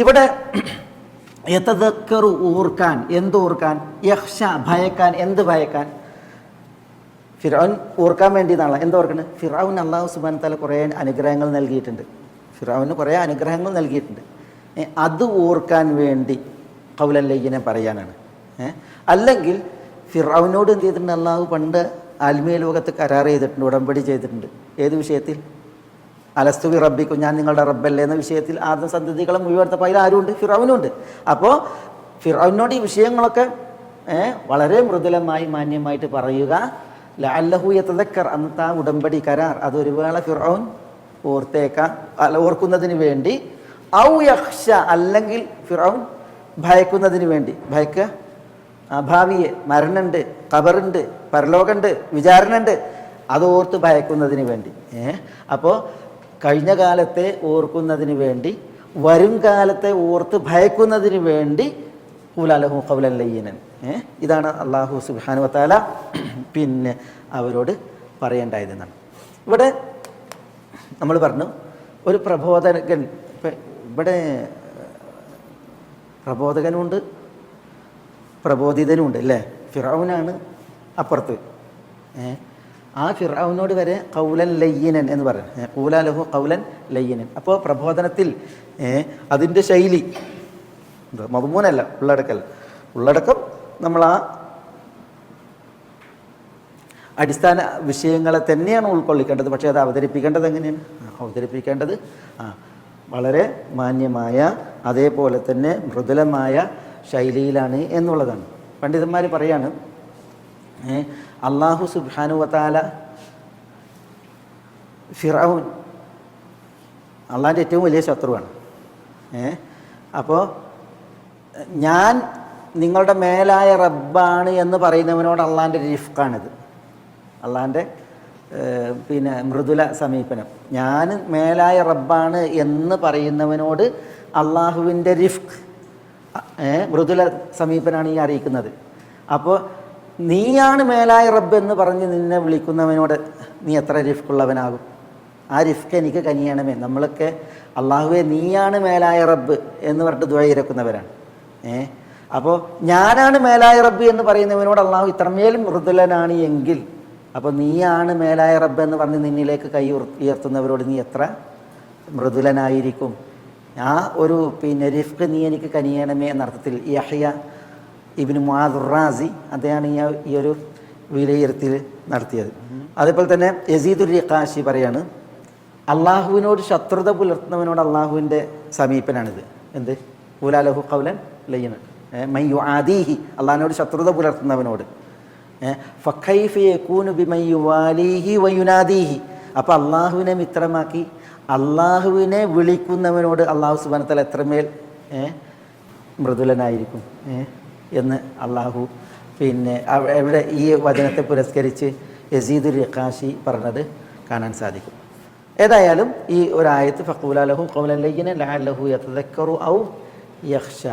ഇവിടെ യതദക്കറു ഓർക്കാൻ എന്ത് ഓർക്കാൻ യഹ്ഷ ഭയക്കാൻ എന്ത് ഭയക്കാൻ? ഫിറൌൻ ഓർക്കാൻ വേണ്ടി എന്നാണ് എന്ത് ഓർക്കുന്നത് ഫിറൌൻ അള്ളാഹു സുബാൻ തല കുറേ അനുഗ്രഹങ്ങൾ നൽകിയിട്ടുണ്ട്. ഫിറൌന് കുറേ അനുഗ്രഹങ്ങൾ നൽകിയിട്ടുണ്ട്. അത് ഓർക്കാൻ വേണ്ടി കൗലല്ലയ്യനെ പറയാനാണ്. അല്ലെങ്കിൽ ഫിറൌനോട് എന്ത് ചെയ്തിട്ടുണ്ട്? അള്ളാഹു പണ്ട് ആത്മീയ ലോകത്ത് കരാർ ചെയ്തിട്ടുണ്ട് ഉടമ്പടി ചെയ്തിട്ടുണ്ട്. ഏത് വിഷയത്തിൽ? അലസ്തുവി റബ്ബിക്കും ഞാൻ നിങ്ങളുടെ റബ്ബല്ലേ എന്ന വിഷയത്തിൽ ആദ്യം സന്തതികളെ മുഴുവടുത്തപ്പോൾ അതിൽ ആരുമുണ്ട്? ഫിറോവിനുണ്ട് അപ്പോൾ ഫിറോവിനോട് ഈ വിഷയങ്ങളൊക്കെ വളരെ മൃദുലമായി മാന്യമായിട്ട് പറയുക. ലഅല്ലഹു യതദക്കർ അന്നത്തെ ആ ഉടമ്പടി കരാർ. അതൊരു വേള ഫിറൌൻ ഓർത്തേക്കാം. അല്ല ഓർക്കുന്നതിന് വേണ്ടി. ഔ യക്ഷ അല്ലെങ്കിൽ ഫിറൌൻ ഭയക്കുന്നതിന് വേണ്ടി. ഭയക്കുക ആ ഭാവിയെ. മരണുണ്ട് കബറുണ്ട് പരലോകമുണ്ട് വിചാരണുണ്ട്. അതോർത്ത് ഭയക്കുന്നതിന് വേണ്ടി. ഏ അപ്പോൾ കഴിഞ്ഞ കാലത്തെ ഓർക്കുന്നതിന് വേണ്ടി വരും കാലത്തെ ഓർത്ത് ഭയക്കുന്നതിന് വേണ്ടി ഊലാലഹു ഏ? ഇതാണ് അള്ളാഹു സുബാനു വത്താല പിന്നെ അവരോട് പറയേണ്ടായതെന്നാണ് ഇവിടെ നമ്മൾ പറഞ്ഞു ഒരു പ്രബോധകൻ ഇവിടെ പ്രബോധകനുണ്ട് പ്രബോധിതനുമുണ്ട് അല്ലേ? ഫിറൌനാണ് അപ്പുറത്ത്. ആ ഫിറൌനോട് വരെ കൗലൻ ലയ്യനൻ എന്ന് പറയും. കൂലാലഹു കൗലൻ ലയ്യനൻ. അപ്പോൾ പ്രബോധനത്തിൽ അതിന്റെ ശൈലി മതുമൂനല്ല ഉള്ളടക്കൽ. ഉള്ളടക്കം നമ്മൾ ആ അടിസ്ഥാന വിഷയങ്ങളെ തന്നെയാണ് ഉൾക്കൊള്ളിക്കേണ്ടത്. പക്ഷേ അത് അവതരിപ്പിക്കേണ്ടത് എങ്ങനെയാണ്? അവതരിപ്പിക്കേണ്ടത് ആ വളരെ മാന്യമായ അതേപോലെ തന്നെ മൃദുലമായ ശൈലിയിലാണ് എന്നുള്ളതാണ്. പണ്ഡിതന്മാർ പറയാണ് അള്ളാഹു സുബാനു വത്താല ഫിറൌൻ അള്ളാഹിന്റെ ഏറ്റവും വലിയ ശത്രുവാണ്. ഏ? അപ്പോൾ ഞാൻ നിങ്ങളുടെ മേലായ റബ്ബാണ് എന്ന് പറയുന്നവനോട് അള്ളാന്റെ റിഫ്ക്കാണിത് അള്ളാന്റെ പിന്നെ മൃദുല സമീപനം. ഞാൻ മേലായ റബ്ബാണ് എന്ന് പറയുന്നവനോട് അള്ളാഹുവിന്റെ റിഫ്ക് മൃദുല സമീപനാണ് ഈ അറിയിക്കുന്നത്. അപ്പോൾ നീയാണ് മേലായ റബ്ബ് എന്ന് പറഞ്ഞ് നിന്നെ വിളിക്കുന്നവനോട് നീ എത്ര റിഫ്ക്കുള്ളവനാകും ആ റിഫ്ക്ക് എനിക്ക് കനിയണമേ. നമ്മളൊക്കെ അള്ളാഹുവെ നീയാണ് മേലായ റബ്ബ് എന്ന് പറഞ്ഞിട്ട് ദുഴ ഇരക്കുന്നവരാണ്. ഏ? അപ്പോൾ ഞാനാണ് മേലായ റബ്ബ് എന്ന് പറയുന്നവനോട് അള്ളാഹു ഇത്രമേൽ മൃദുലനാണ് എങ്കിൽ അപ്പോൾ നീയാണ് മേലായ റബ്ബ് എന്ന് പറഞ്ഞ് നിന്നിലേക്ക് കൈ ഉയർത്തുന്നവരോട് നീ എത്ര മൃദുലനായിരിക്കും? ആ ഒരു പിന്നെ റിഫ്ക്ക് നീ എനിക്ക് കനിയണമേ എന്നർത്ഥത്തിൽ യഹ്യ ഇബിന് മുആദുറാസി അദ്ദേഹമാണ് ഈ ഈ ഒരു വിലയിരുത്തൽ നടത്തിയത്. അതേപോലെ തന്നെ യസീദുൽ റിഖാശി പറയാണ് അള്ളാഹുവിനോട് ശത്രുത പുലർത്തുന്നവനോട് അള്ളാഹുവിന്റെ സമീപനാണിത്. എന്ത്? ഊലാലഹു കൗലൻ ലയ്യന മയ്യു ആദീഹി അള്ളാഹിനോട് ശത്രുത പുലർത്തുന്നവനോട്. വയുനാദീഹി അപ്പോൾ അള്ളാഹുവിനെ മിത്രമാക്കി അള്ളാഹുവിനെ വിളിക്കുന്നവനോട് അള്ളാഹു സുബാനത്തല എത്രമേൽ മൃദുലനായിരിക്കും. ഏ, എന്ന് അള്ളാഹു പിന്നെ അവിടെ ഈ വചനത്തെ പുരസ്കരിച്ച് യസീദുൽ റിഖാഷി പറഞ്ഞത് കാണാൻ സാധിക്കും. ഏതായാലും ഈ ഒരായത്ത് ഫക്കൂലാലഹു കൗലല്ലയ്യനെ ലഹു യതദക്കറു ഔ യഖ്ഷ